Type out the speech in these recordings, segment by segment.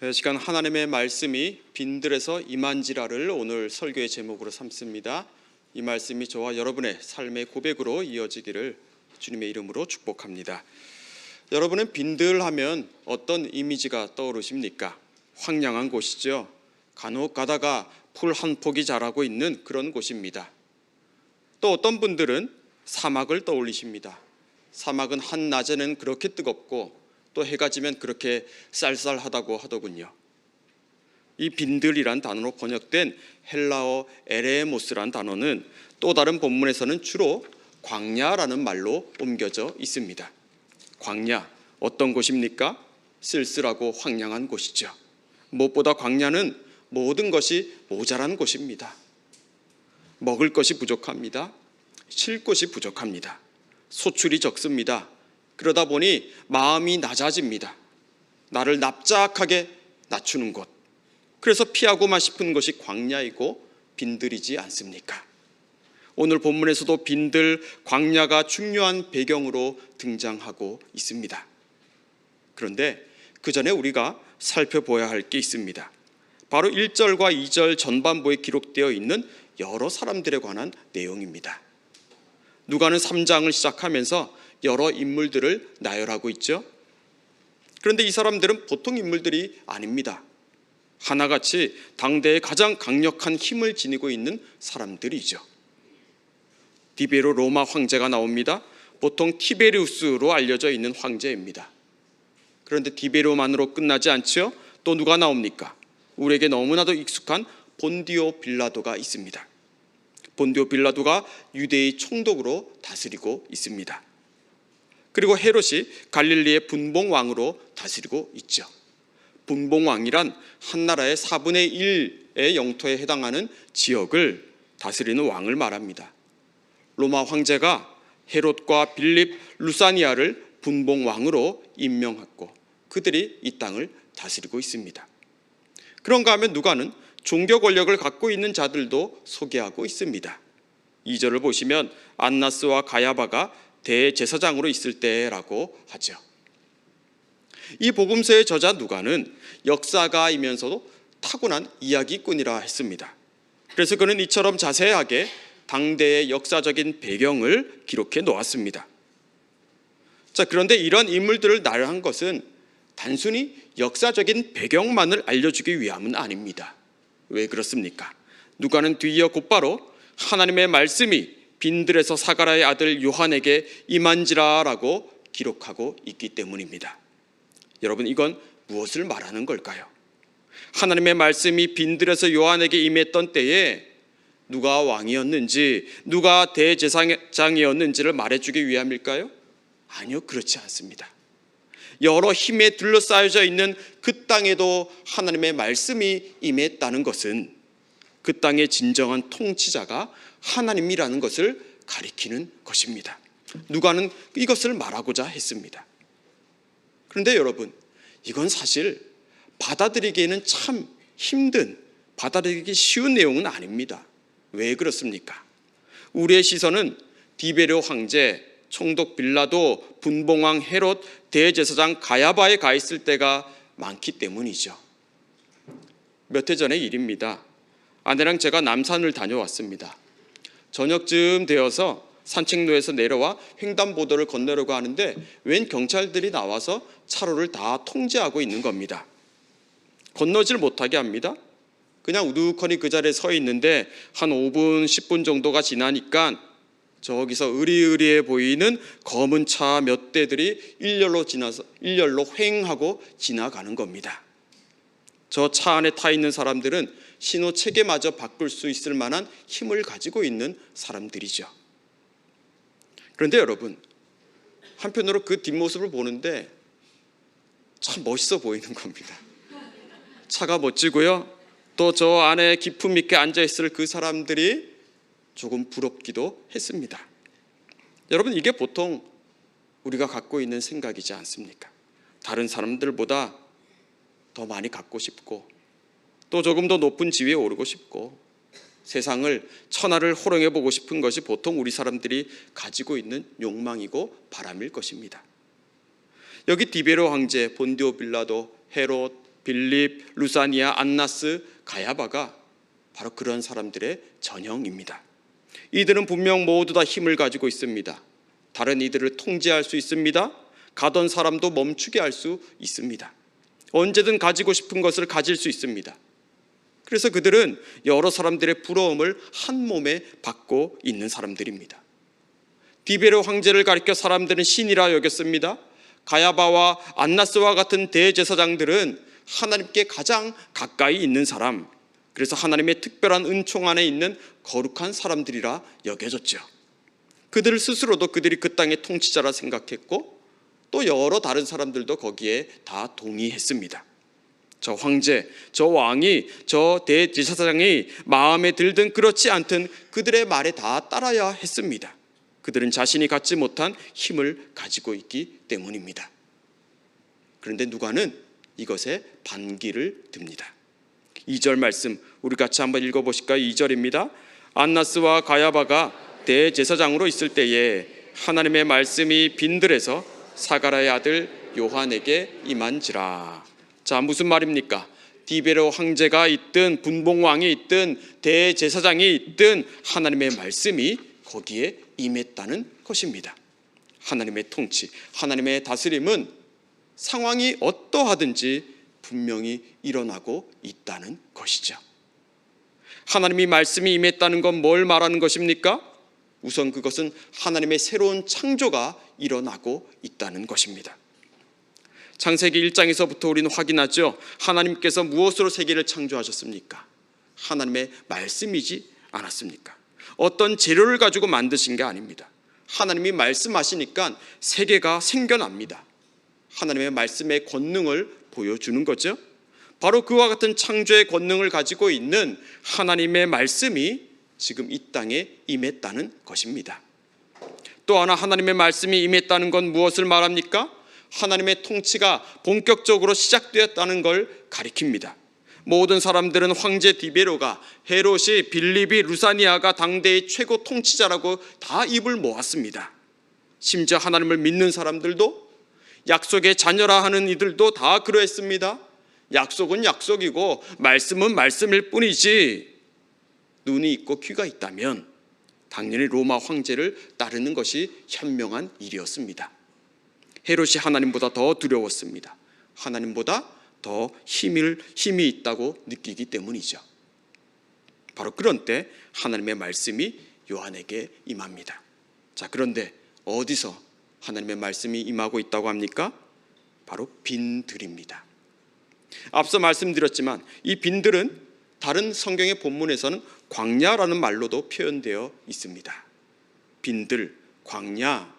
이 시간 하나님의 말씀이 빈들에서 이만지라를 오늘 설교의 제목으로 삼습니다. 이 말씀이 저와 여러분의 삶의 고백으로 이어지기를 주님의 이름으로 축복합니다. 여러분은 빈들 하면 어떤 이미지가 떠오르십니까? 황량한 곳이죠. 간혹 가다가 풀 한 폭이 자라고 있는 그런 곳입니다. 또 어떤 분들은 사막을 떠올리십니다. 사막은 한 낮에는 그렇게 뜨겁고 또 해가 지면 그렇게 쌀쌀하다고 하더군요. 이 빈들이란 단어로 번역된 헬라어 에레모스란 단어는 또 다른 본문에서는 주로 광야라는 말로 옮겨져 있습니다. 광야 어떤 곳입니까? 쓸쓸하고 황량한 곳이죠. 무엇보다 광야는 모든 것이 모자란 곳입니다. 먹을 것이 부족합니다. 쉴 곳이 부족합니다. 소출이 적습니다. 그러다 보니 마음이 낮아집니다. 나를 납작하게 낮추는 곳. 그래서 피하고만 싶은 것이 광야이고 빈들이지 않습니까? 오늘 본문에서도 빈들 광야가 중요한 배경으로 등장하고 있습니다. 그런데 그 전에 우리가 살펴보아야 할 게 있습니다. 바로 1절과 2절 전반부에 기록되어 있는 여러 사람들에 관한 내용입니다. 누가는 3장을 시작하면서 여러 인물들을 나열하고 있죠. 그런데 이 사람들은 보통 인물들이 아닙니다. 하나같이 당대의 가장 강력한 힘을 지니고 있는 사람들이죠. 디베로 로마 황제가 나옵니다. 보통 티베리우스로 알려져 있는 황제입니다. 그런데 디베로만으로 끝나지 않죠. 또 누가 나옵니까? 우리에게 너무나도 익숙한 본디오 빌라도가 있습니다. 본디오 빌라도가 유대의 총독으로 다스리고 있습니다. 그리고 헤롯이 갈릴리의 분봉 왕으로 다스리고 있죠. 분봉 왕이란 한 나라의 4분의 1의 영토에 해당하는 지역을 다스리는 왕을 말합니다. 로마 황제가 헤롯과 빌립 루사니아를 분봉 왕으로 임명했고 그들이 이 땅을 다스리고 있습니다. 그런가 하면 누가는 종교 권력을 갖고 있는 자들도 소개하고 있습니다. 2절을 보시면 안나스와 가야바가 대제사장으로 있을 때라고 하죠. 이 복음서의 저자 누가는 역사가이면서도 타고난 이야기꾼이라 했습니다. 그래서 그는 이처럼 자세하게 당대의 역사적인 배경을 기록해 놓았습니다. 자, 그런데 이런 인물들을 나열한 것은 단순히 역사적인 배경만을 알려주기 위함은 아닙니다. 왜 그렇습니까? 누가는 뒤이어 곧바로 하나님의 말씀이 빈들에서 사가라의 아들 요한에게 임한지라라고 기록하고 있기 때문입니다. 여러분 이건 무엇을 말하는 걸까요? 하나님의 말씀이 빈들에서 요한에게 임했던 때에 누가 왕이었는지 누가 대제사장이었는지를 말해주기 위함일까요? 아니요 그렇지 않습니다. 여러 힘에 둘러싸여져 있는 그 땅에도 하나님의 말씀이 임했다는 것은 그 땅의 진정한 통치자가 하나님이라는 것을 가리키는 것입니다. 누가는 이것을 말하고자 했습니다. 그런데 여러분, 이건 사실 받아들이기에는 참 힘든, 받아들이기 쉬운 내용은 아닙니다. 왜 그렇습니까? 우리의 시선은 디베르 황제, 총독 빌라도, 분봉왕 헤롯, 대제사장 가야바에 가 있을 때가 많기 때문이죠. 몇 해 전의 일입니다. 아내랑 제가 남산을 다녀왔습니다. 저녁쯤 되어서 산책로에서 내려와 횡단보도를 건너려고 하는데 웬 경찰들이 나와서 차로를 다 통제하고 있는 겁니다. 건너질 못하게 합니다. 그냥 우두커니 그 자리에 서 있는데 한 5분, 10분 정도가 지나니까 저기서 으리으리해 보이는 검은 차 몇 대들이 일렬로 지나서 일렬로 횡하고 지나가는 겁니다. 저 차 안에 타 있는 사람들은 신호 체계마저 바꿀 수 있을 만한 힘을 가지고 있는 사람들이죠. 그런데 여러분, 한편으로 그 뒷모습을 보는데 참 멋있어 보이는 겁니다. 차가 멋지고요. 또 저 안에 기품 있게 앉아 있을 그 사람들이 조금 부럽기도 했습니다. 여러분, 이게 보통 우리가 갖고 있는 생각이지 않습니까? 다른 사람들보다 더 많이 갖고 싶고 또 조금 더 높은 지위에 오르고 싶고 세상을 천하를 호령해 보고 싶은 것이 보통 우리 사람들이 가지고 있는 욕망이고 바람일 것입니다. 여기 디베로 황제, 본디오 빌라도, 헤롯, 빌립, 루사니아, 안나스, 가야바가 바로 그런 사람들의 전형입니다. 이들은 분명 모두 다 힘을 가지고 있습니다. 다른 이들을 통제할 수 있습니다. 가던 사람도 멈추게 할 수 있습니다. 언제든 가지고 싶은 것을 가질 수 있습니다. 그래서 그들은 여러 사람들의 부러움을 한 몸에 받고 있는 사람들입니다. 디베르 황제를 가리켜 사람들은 신이라 여겼습니다. 가야바와 안나스와 같은 대제사장들은 하나님께 가장 가까이 있는 사람, 그래서 하나님의 특별한 은총 안에 있는 거룩한 사람들이라 여겨졌죠. 그들 스스로도 그들이 그 땅의 통치자라 생각했고 또 여러 다른 사람들도 거기에 다 동의했습니다. 저 황제, 저 왕이, 저 대제사장이 마음에 들든 그렇지 않든 그들의 말에 다 따라야 했습니다. 그들은 자신이 갖지 못한 힘을 가지고 있기 때문입니다. 그런데 누가는 이것에 반기를 듭니다. 2절 말씀 우리 같이 한번 읽어 보실까요? 2절입니다. 안나스와 가야바가 대제사장으로 있을 때에 하나님의 말씀이 빈들에서 사가라의 아들 요한에게 임한지라. 자, 무슨 말입니까? 디베로 황제가 있든 분봉 왕이 있든 대제사장이 있든 하나님의 말씀이 거기에 임했다는 것입니다. 하나님의 통치, 하나님의 다스림은 상황이 어떠하든지 분명히 일어나고 있다는 것이죠. 하나님이 말씀이 임했다는 건 뭘 말하는 것입니까? 우선 그것은 하나님의 새로운 창조가 일어나고 있다는 것입니다. 창세기 1장에서부터 우리는 확인하죠. 하나님께서 무엇으로 세계를 창조하셨습니까? 하나님의 말씀이지 않았습니까? 어떤 재료를 가지고 만드신 게 아닙니다. 하나님이 말씀하시니까 세계가 생겨납니다. 하나님의 말씀의 권능을 보여주는 거죠. 바로 그와 같은 창조의 권능을 가지고 있는 하나님의 말씀이 지금 이 땅에 임했다는 것입니다. 또 하나 하나님의 말씀이 임했다는 건 무엇을 말합니까? 하나님의 통치가 본격적으로 시작되었다는 걸 가리킵니다. 모든 사람들은 황제 디베로가 헤롯이 빌립이 루사니아가 당대의 최고 통치자라고 다 입을 모았습니다. 심지어 하나님을 믿는 사람들도 약속의 자녀라 하는 이들도 다 그러했습니다. 약속은 약속이고 말씀은 말씀일 뿐이지 눈이 있고 귀가 있다면 당연히 로마 황제를 따르는 것이 현명한 일이었습니다. 헤롯이 하나님보다 더 두려웠습니다. 하나님보다 더 힘을 힘이 있다고 느끼기 때문이죠. 바로 그런 때 하나님의 말씀이 요한에게 임합니다. 자, 그런데 어디서 하나님의 말씀이 임하고 있다고 합니까? 바로 빈들입니다. 앞서 말씀드렸지만 이 빈들은 다른 성경의 본문에서는 광야라는 말로도 표현되어 있습니다. 빈들, 광야,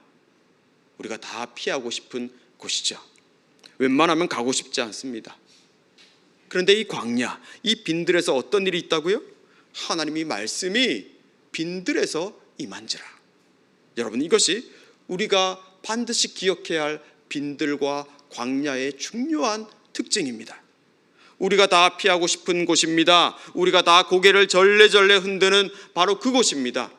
우리가 다 피하고 싶은 곳이죠. 웬만하면 가고 싶지 않습니다. 그런데 이 광야, 이 빈들에서 어떤 일이 있다고요? 하나님이 말씀이 빈들에서 임한지라. 여러분 이것이 우리가 반드시 기억해야 할 빈들과 광야의 중요한 특징입니다. 우리가 다 피하고 싶은 곳입니다. 우리가 다 고개를 절레절레 흔드는 바로 그곳입니다.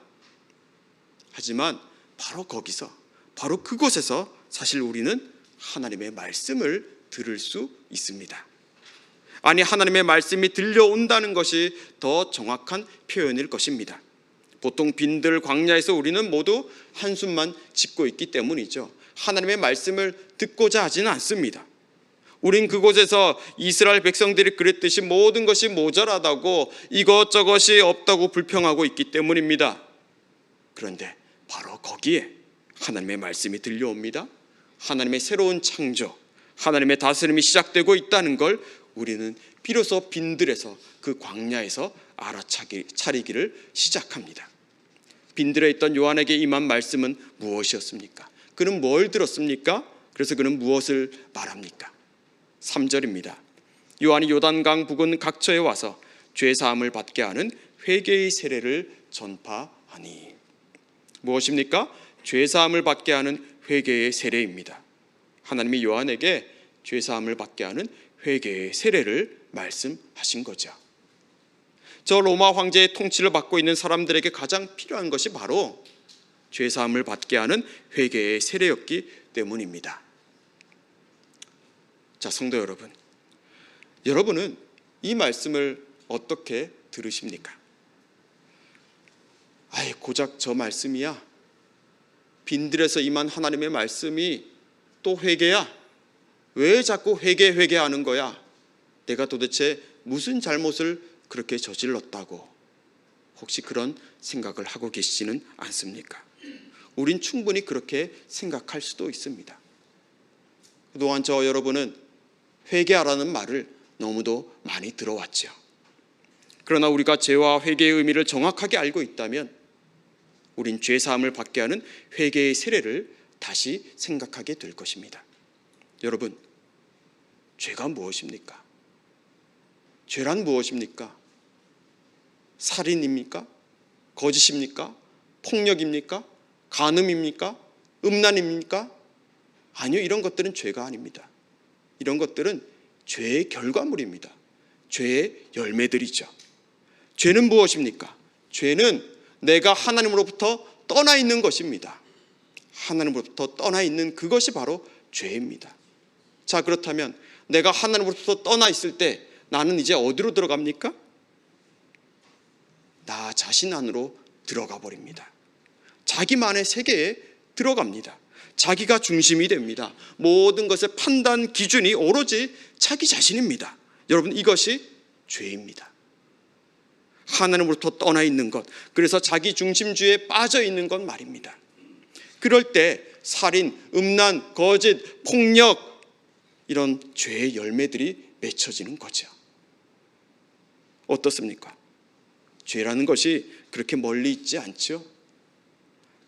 하지만 바로 거기서 바로 그곳에서 사실 우리는 하나님의 말씀을 들을 수 있습니다. 아니 하나님의 말씀이 들려온다는 것이 더 정확한 표현일 것입니다. 보통 빈들 광야에서 우리는 모두 한숨만 짓고 있기 때문이죠. 하나님의 말씀을 듣고자 하지는 않습니다. 우린 그곳에서 이스라엘 백성들이 그랬듯이 모든 것이 모자라다고 이것저것이 없다고 불평하고 있기 때문입니다. 그런데 바로 거기에 하나님의 말씀이 들려옵니다. 하나님의 새로운 창조, 하나님의 다스림이 시작되고 있다는 걸 우리는 비로소 빈들에서 그 광야에서 알아차리기를 시작합니다. 빈들에 있던 요한에게 임한 말씀은 무엇이었습니까? 그는 뭘 들었습니까? 그래서 그는 무엇을 말합니까? 3절입니다. 요한이 요단강 부근 각처에 와서 죄 사함을 받게 하는 회개의 세례를 전파하니 무엇입니까? 죄 사함을 받게 하는 회개의 세례입니다. 하나님이 요한에게 죄 사함을 받게 하는 회개의 세례를 말씀하신 거죠. 저 로마 황제의 통치를 받고 있는 사람들에게 가장 필요한 것이 바로 죄 사함을 받게 하는 회개의 세례였기 때문입니다. 자, 성도 여러분. 여러분은 이 말씀을 어떻게 들으십니까? 아이 고작 저 말씀이야. 빈들에서 임한 하나님의 말씀이 또 회개야. 왜 자꾸 회개 회개하는 거야? 내가 도대체 무슨 잘못을 그렇게 저질렀다고 혹시 그런 생각을 하고 계시지는 않습니까? 우린 충분히 그렇게 생각할 수도 있습니다. 그동안 저 여러분은 회개하라는 말을 너무도 많이 들어왔죠. 그러나 우리가 죄와 회개의 의미를 정확하게 알고 있다면 우린 죄 사함을 받게 하는 회개의 세례를 다시 생각하게 될 것입니다. 여러분, 죄가 무엇입니까? 죄란 무엇입니까? 살인입니까? 거짓입니까? 폭력입니까? 간음입니까? 음란입니까? 아니요, 이런 것들은 죄가 아닙니다. 이런 것들은 죄의 결과물입니다. 죄의 열매들이죠. 죄는 무엇입니까? 죄는 내가 하나님으로부터 떠나 있는 것입니다. 하나님으로부터 떠나 있는 그것이 바로 죄입니다. 자, 그렇다면 내가 하나님으로부터 떠나 있을 때 나는 이제 어디로 들어갑니까? 나 자신 안으로 들어가 버립니다. 자기만의 세계에 들어갑니다. 자기가 중심이 됩니다. 모든 것의 판단 기준이 오로지 자기 자신입니다. 여러분 이것이 죄입니다. 하나님으로부터 떠나 있는 것, 그래서 자기 중심주의에 빠져 있는 것 말입니다. 그럴 때 살인, 음란, 거짓, 폭력 이런 죄의 열매들이 맺혀지는 거죠. 어떻습니까? 죄라는 것이 그렇게 멀리 있지 않죠.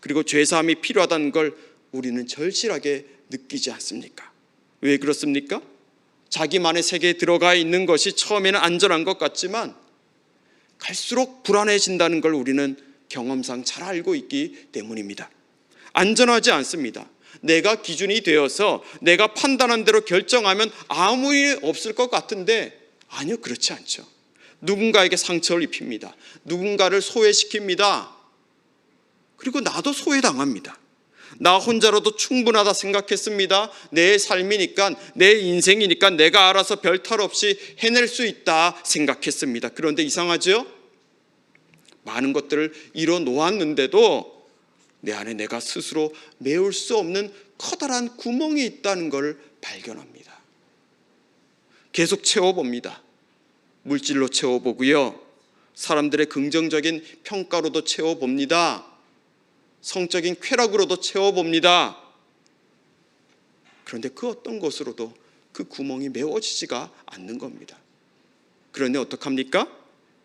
그리고 죄 사함이 필요하다는 걸 우리는 절실하게 느끼지 않습니까? 왜 그렇습니까? 자기만의 세계에 들어가 있는 것이 처음에는 안전한 것 같지만 갈수록 불안해진다는 걸 우리는 경험상 잘 알고 있기 때문입니다. 안전하지 않습니다. 내가 기준이 되어서 내가 판단한 대로 결정하면 아무 일 없을 것 같은데 아니요, 그렇지 않죠. 누군가에게 상처를 입힙니다. 누군가를 소외시킵니다. 그리고 나도 소외당합니다. 나 혼자로도 충분하다 생각했습니다. 내 삶이니까, 내 인생이니까 내가 알아서 별 탈 없이 해낼 수 있다 생각했습니다. 그런데 이상하죠? 많은 것들을 이뤄 놓았는데도 내 안에 내가 스스로 메울 수 없는 커다란 구멍이 있다는 걸 발견합니다. 계속 채워봅니다. 물질로 채워보고요. 사람들의 긍정적인 평가로도 채워봅니다. 성적인 쾌락으로도 채워봅니다. 그런데 그 어떤 것으로도 그 구멍이 메워지지가 않는 겁니다. 그런데 어떡합니까?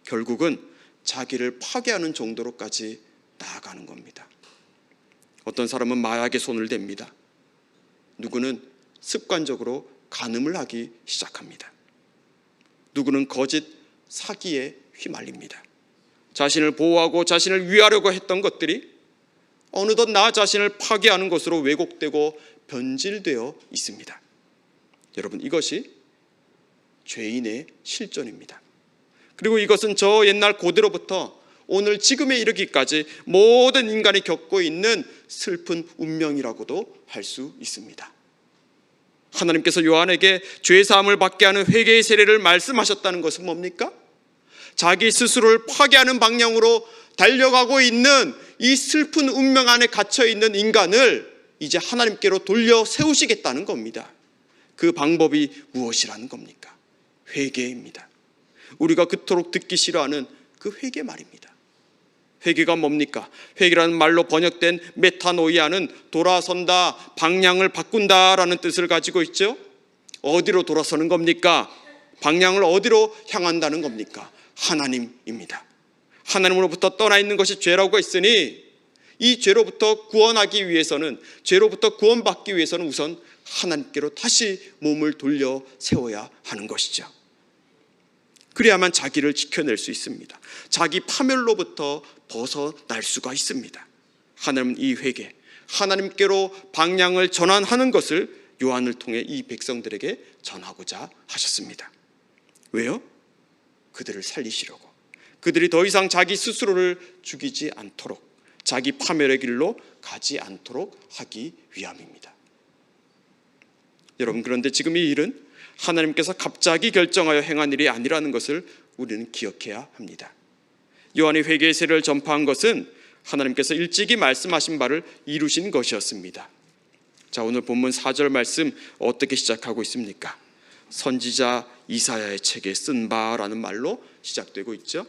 결국은 자기를 파괴하는 정도로까지 나아가는 겁니다. 어떤 사람은 마약에 손을 댑니다. 누구는 습관적으로 간음을 하기 시작합니다. 누구는 거짓 사기에 휘말립니다. 자신을 보호하고 자신을 위하려고 했던 것들이 어느덧 나 자신을 파괴하는 것으로 왜곡되고 변질되어 있습니다. 여러분 이것이 죄인의 실존입니다. 그리고 이것은 저 옛날 고대로부터 오늘 지금에 이르기까지 모든 인간이 겪고 있는 슬픈 운명이라고도 할 수 있습니다. 하나님께서 요한에게 죄 사함을 받게 하는 회개의 세례를 말씀하셨다는 것은 뭡니까? 자기 스스로를 파괴하는 방향으로 달려가고 있는 이 슬픈 운명 안에 갇혀 있는 인간을 이제 하나님께로 돌려 세우시겠다는 겁니다. 그 방법이 무엇이라는 겁니까? 회개입니다. 우리가 그토록 듣기 싫어하는 그 회개 말입니다. 회개가 뭡니까? 회개라는 말로 번역된 메타노이아는 돌아선다, 방향을 바꾼다라는 뜻을 가지고 있죠. 어디로 돌아서는 겁니까? 방향을 어디로 향한다는 겁니까? 하나님입니다. 하나님으로부터 떠나 있는 것이 죄라고 했으니 이 죄로부터 구원하기 위해서는 죄로부터 구원받기 위해서는 우선 하나님께로 다시 몸을 돌려 세워야 하는 것이죠. 그래야만 자기를 지켜낼 수 있습니다. 자기 파멸로부터 벗어날 수가 있습니다. 하나님은 이 회개, 하나님께로 방향을 전환하는 것을 요한을 통해 이 백성들에게 전하고자 하셨습니다. 왜요? 그들을 살리시려고. 그들이 더 이상 자기 스스로를 죽이지 않도록 자기 파멸의 길로 가지 않도록 하기 위함입니다. 여러분 그런데 지금 이 일은 하나님께서 갑자기 결정하여 행한 일이 아니라는 것을 우리는 기억해야 합니다. 요한이 회개의 세례를 전파한 것은 하나님께서 일찍이 말씀하신 바를 이루신 것이었습니다. 자, 오늘 본문 4절 말씀 어떻게 시작하고 있습니까? 선지자 이사야의 책에 쓴 바라는 말로 시작되고 있죠.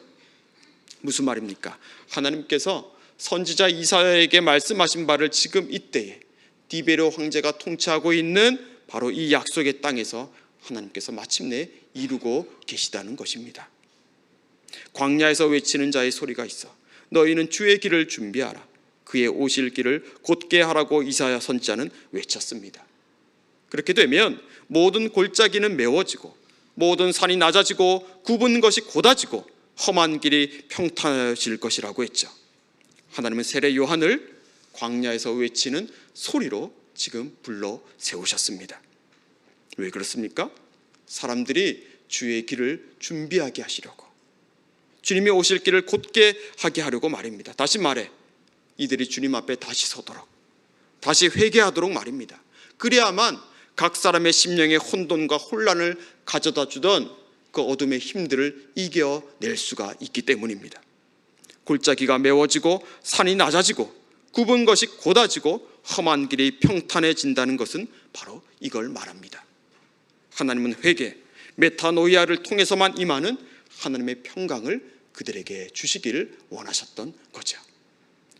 무슨 말입니까? 하나님께서 선지자 이사야에게 말씀하신 바를 지금 이때에 디베로 황제가 통치하고 있는 바로 이 약속의 땅에서 하나님께서 마침내 이루고 계시다는 것입니다. 광야에서 외치는 자의 소리가 있어 너희는 주의 길을 준비하라 그의 오실 길을 곧게 하라고 이사야 선지자는 외쳤습니다. 그렇게 되면 모든 골짜기는 메워지고 모든 산이 낮아지고 굽은 것이 곧아지고 험한 길이 평탄해질 것이라고 했죠. 하나님은 세례 요한을 광야에서 외치는 소리로 지금 불러 세우셨습니다. 왜 그렇습니까? 사람들이 주의 길을 준비하게 하시려고 주님이 오실 길을 곧게 하게 하려고 말입니다. 다시 말해 이들이 주님 앞에 다시 서도록 다시 회개하도록 말입니다. 그래야만 각 사람의 심령의 혼돈과 혼란을 가져다 주던 그 어둠의 힘들을 이겨낼 수가 있기 때문입니다. 골짜기가 메워지고 산이 낮아지고 굽은 것이 곧아지고 험한 길이 평탄해진다는 것은 바로 이걸 말합니다. 하나님은 회개, 메타노이아를 통해서만 임하는 하나님의 평강을 그들에게 주시기를 원하셨던 거죠.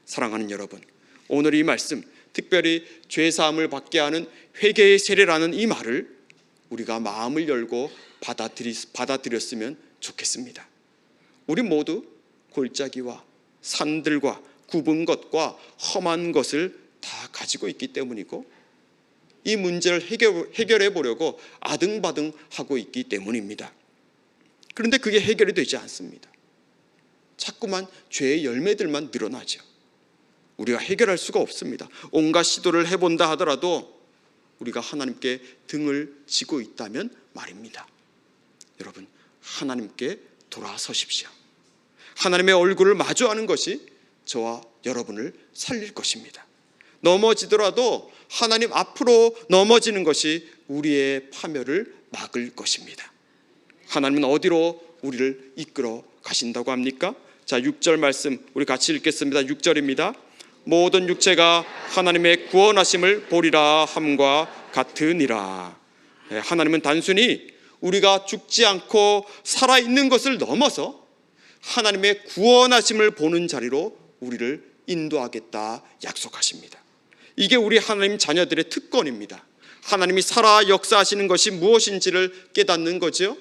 사랑하는 여러분, 오늘 이 말씀, 특별히 죄 사함을 받게 하는 회개의 세례라는 이 말을 우리가 마음을 열고 받아들였으면 좋겠습니다. 우리 모두 골짜기와 산들과 굽은 것과 험한 것을 다 가지고 있기 때문이고 이 문제를 해결, 해결해 보려고 아등바등 하고 있기 때문입니다. 그런데 그게 해결이 되지 않습니다. 자꾸만 죄의 열매들만 늘어나죠. 우리가 해결할 수가 없습니다. 온갖 시도를 해본다 하더라도 우리가 하나님께 등을 지고 있다면 말입니다. 여러분, 하나님께 돌아서십시오. 하나님의 얼굴을 마주하는 것이 저와 여러분을 살릴 것입니다. 넘어지더라도 하나님 앞으로 넘어지는 것이 우리의 파멸을 막을 것입니다. 하나님은 어디로 우리를 이끌어 가신다고 합니까? 자, 6절 말씀 우리 같이 읽겠습니다. 6절입니다. 모든 육체가 하나님의 구원하심을 보리라 함과 같으니라. 예, 하나님은 단순히 우리가 죽지 않고 살아 있는 것을 넘어서 하나님의 구원하심을 보는 자리로 우리를 인도하겠다 약속하십니다. 이게 우리 하나님 자녀들의 특권입니다. 하나님이 살아 역사하시는 것이 무엇인지를 깨닫는 거죠.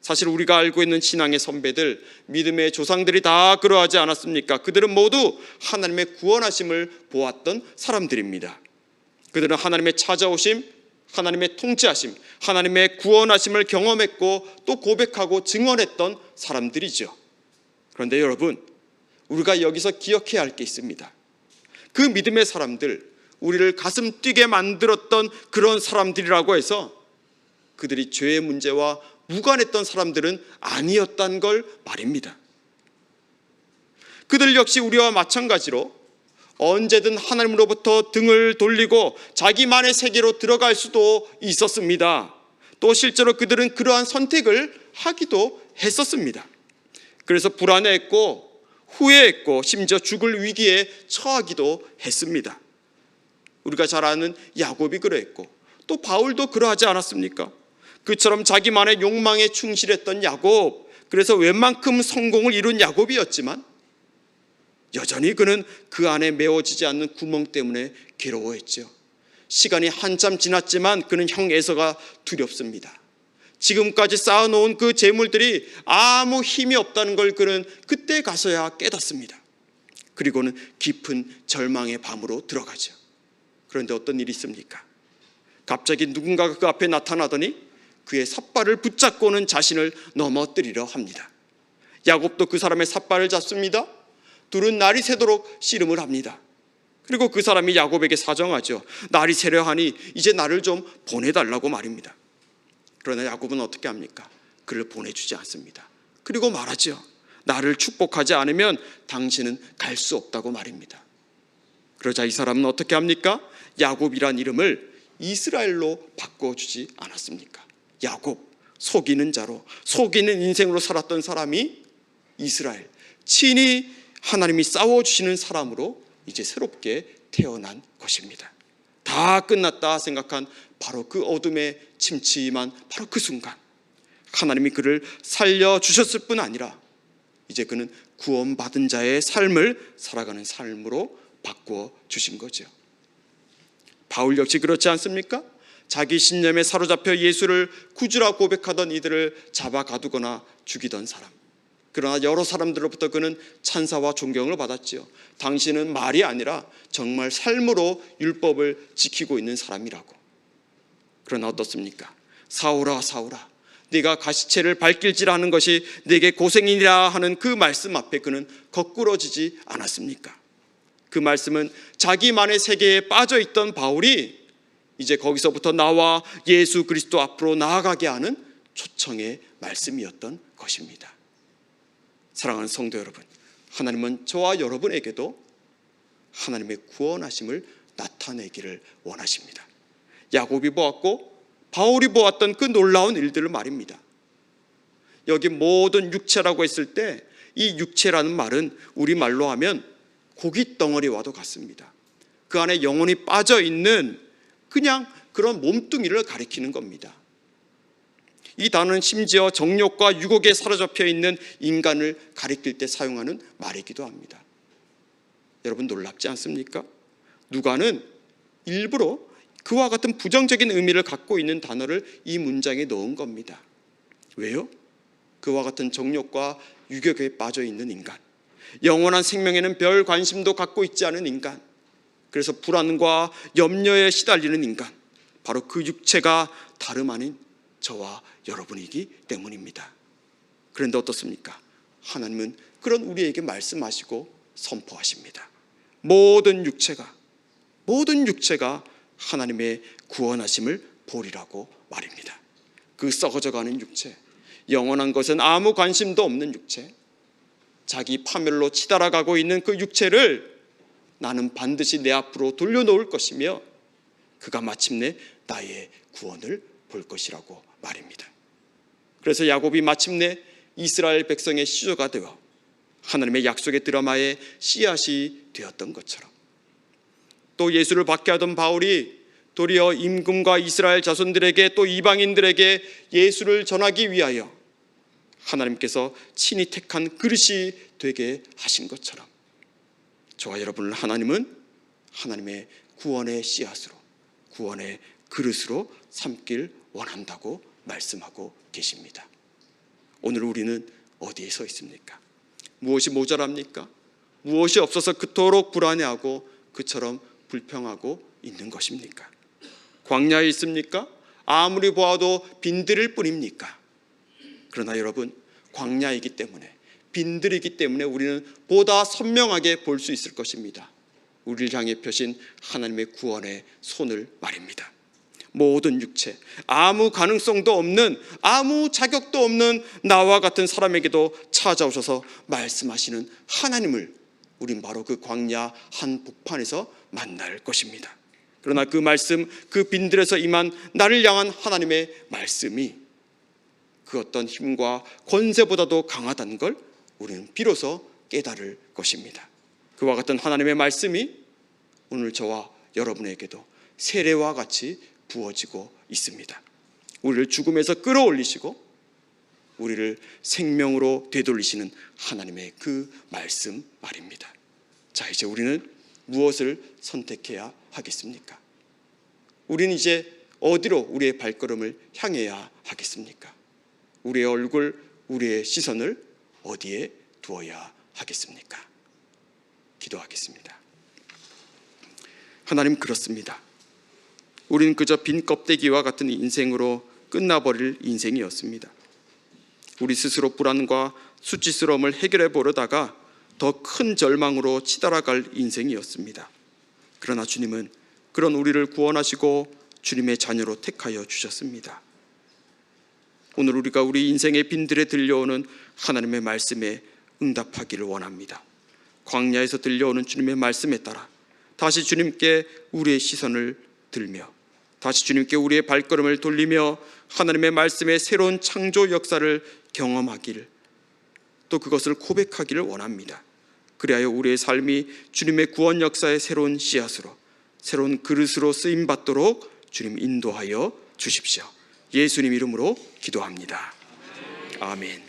사실 우리가 알고 있는 신앙의 선배들, 믿음의 조상들이 다 그러하지 않았습니까? 그들은 모두 하나님의 구원하심을 보았던 사람들입니다. 그들은 하나님의 찾아오심, 하나님의 통치하심, 하나님의 구원하심을 경험했고 또 고백하고 증언했던 사람들이죠. 그런데 여러분, 우리가 여기서 기억해야 할 게 있습니다. 그 믿음의 사람들, 우리를 가슴 뛰게 만들었던 그런 사람들이라고 해서 그들이 죄의 문제와 무관했던 사람들은 아니었단 걸 말입니다. 그들 역시 우리와 마찬가지로 언제든 하나님으로부터 등을 돌리고 자기만의 세계로 들어갈 수도 있었습니다. 또 실제로 그들은 그러한 선택을 하기도 했었습니다. 그래서 불안해했고 후회했고 심지어 죽을 위기에 처하기도 했습니다. 우리가 잘 아는 야곱이 그러했고 또 바울도 그러하지 않았습니까? 그처럼 자기만의 욕망에 충실했던 야곱, 그래서 웬만큼 성공을 이룬 야곱이었지만 여전히 그는 그 안에 메워지지 않는 구멍 때문에 괴로워했죠. 시간이 한참 지났지만 그는 형 에서가 두렵습니다. 지금까지 쌓아놓은 그 재물들이 아무 힘이 없다는 걸 그는 그때 가서야 깨닫습니다. 그리고는 깊은 절망의 밤으로 들어가죠. 그런데 어떤 일이 있습니까? 갑자기 누군가가 그 앞에 나타나더니 그의 삿발을 붙잡고는 자신을 넘어뜨리려 합니다. 야곱도 그 사람의 삿발을 잡습니다. 둘은 날이 새도록 씨름을 합니다. 그리고 그 사람이 야곱에게 사정하죠. 날이 새려 하니 이제 나를 좀 보내달라고 말입니다. 그러나 야곱은 어떻게 합니까? 그를 보내주지 않습니다. 그리고 말하죠. 나를 축복하지 않으면 당신은 갈 수 없다고 말입니다. 그러자 이 사람은 어떻게 합니까? 야곱이란 이름을 이스라엘로 바꿔주지 않았습니까? 야곱, 속이는 자로 속이는 인생으로 살았던 사람이 이스라엘, 친히 하나님이 싸워 주시는 사람으로 이제 새롭게 태어난 것입니다. 다 끝났다 생각한 바로 그 어둠에 침침한 바로 그 순간 하나님이 그를 살려 주셨을 뿐 아니라 이제 그는 구원받은 자의 삶을 살아가는 삶으로 바꾸어 주신 거죠. 바울 역시 그렇지 않습니까? 자기 신념에 사로잡혀 예수를 구주라 고백하던 이들을 잡아 가두거나 죽이던 사람. 그러나 여러 사람들로부터 그는 찬사와 존경을 받았지요. 당신은 말이 아니라 정말 삶으로 율법을 지키고 있는 사람이라고. 그러나 어떻습니까? 사오라 사오라. 네가 가시체를 발길질하는 것이 네게 고생이라 하는 그 말씀 앞에 그는 거꾸러지지 않았습니까? 그 말씀은 자기만의 세계에 빠져 있던 바울이 이제 거기서부터 나와 예수 그리스도 앞으로 나아가게 하는 초청의 말씀이었던 것입니다. 사랑하는 성도 여러분, 하나님은 저와 여러분에게도 하나님의 구원하심을 나타내기를 원하십니다. 야곱이 보았고 바울이 보았던 그 놀라운 일들을 말입니다. 여기 모든 육체라고 했을 때 이 육체라는 말은 우리 말로 하면 고깃 덩어리와도 같습니다. 그 안에 영혼이 빠져 있는 그냥 그런 몸뚱이를 가리키는 겁니다. 이 단어는 심지어 정욕과 유혹에 사로잡혀 있는 인간을 가리킬 때 사용하는 말이기도 합니다. 여러분 놀랍지 않습니까? 누가는 일부러 그와 같은 부정적인 의미를 갖고 있는 단어를 이 문장에 넣은 겁니다. 왜요? 그와 같은 정욕과 유격에 빠져 있는 인간, 영원한 생명에는 별 관심도 갖고 있지 않은 인간, 그래서 불안과 염려에 시달리는 인간, 바로 그 육체가 다름 아닌 저와 여러분이기 때문입니다. 그런데 어떻습니까? 하나님은 그런 우리에게 말씀하시고 선포하십니다. 모든 육체가 모든 육체가 하나님의 구원하심을 보리라고 말입니다. 그 썩어져 가는 육체, 영원한 것은 아무 관심도 없는 육체, 자기 파멸로 치달아가고 있는 그 육체를 나는 반드시 내 앞으로 돌려놓을 것이며 그가 마침내 나의 구원을 볼 것이라고 말입니다. 그래서 야곱이 마침내 이스라엘 백성의 시조가 되어 하나님의 약속의 드라마의 씨앗이 되었던 것처럼. 또 예수를 받게 하던 바울이 도리어 임금과 이스라엘 자손들에게 또 이방인들에게 예수를 전하기 위하여 하나님께서 친히 택한 그릇이 되게 하신 것처럼. 저와 여러분을 하나님은 하나님의 구원의 씨앗으로 구원의 그릇으로 삼길 원한다고 말씀하고 계십니다. 오늘 우리는 어디에 서 있습니까? 무엇이 모자랍니까? 무엇이 없어서 그토록 불안해하고 그처럼 불평하고 있는 것입니까? 광야에 있습니까? 아무리 보아도 빈들일 뿐입니까? 그러나 여러분 광야이기 때문에 빈들이기 때문에 우리는 보다 선명하게 볼 수 있을 것입니다. 우리를 향해 펴신 하나님의 구원의 손을 말입니다. 모든 육체, 아무 가능성도 없는, 아무 자격도 없는 나와 같은 사람에게도 찾아오셔서 말씀하시는 하나님을 우린 바로 그 광야 한 북판에서 만날 것입니다. 그러나 그 말씀, 그 빈들에서 임한 나를 향한 하나님의 말씀이 그 어떤 힘과 권세보다도 강하다는 걸 우리는 비로소 깨달을 것입니다. 그와 같은 하나님의 말씀이 오늘 저와 여러분에게도 세례와 같이 부어지고 있습니다. 우리를 죽음에서 끌어올리시고 우리를 생명으로 되돌리시는 하나님의 그 말씀 말입니다. 자, 이제 우리는 무엇을 선택해야 하겠습니까? 우리는 이제 어디로 우리의 발걸음을 향해야 하겠습니까? 우리의 얼굴, 우리의 시선을 어디에 두어야 하겠습니까? 기도하겠습니다. 하나님 그렇습니다. 우리는 그저 빈 껍데기와 같은 인생으로 끝나버릴 인생이었습니다. 우리 스스로 불안과 수치스러움을 해결해 보려다가 더 큰 절망으로 치달아갈 인생이었습니다. 그러나 주님은 그런 우리를 구원하시고 주님의 자녀로 택하여 주셨습니다. 오늘 우리가 우리 인생의 빈들에 들려오는 하나님의 말씀에 응답하기를 원합니다. 광야에서 들려오는 주님의 말씀에 따라 다시 주님께 우리의 시선을 들며 다시 주님께 우리의 발걸음을 돌리며 하나님의 말씀의 새로운 창조 역사를 경험하기를 또 그것을 고백하기를 원합니다. 그리하여 우리의 삶이 주님의 구원 역사의 새로운 씨앗으로 새로운 그릇으로 쓰임 받도록 주님 인도하여 주십시오. 예수님 이름으로 기도합니다. 아멘.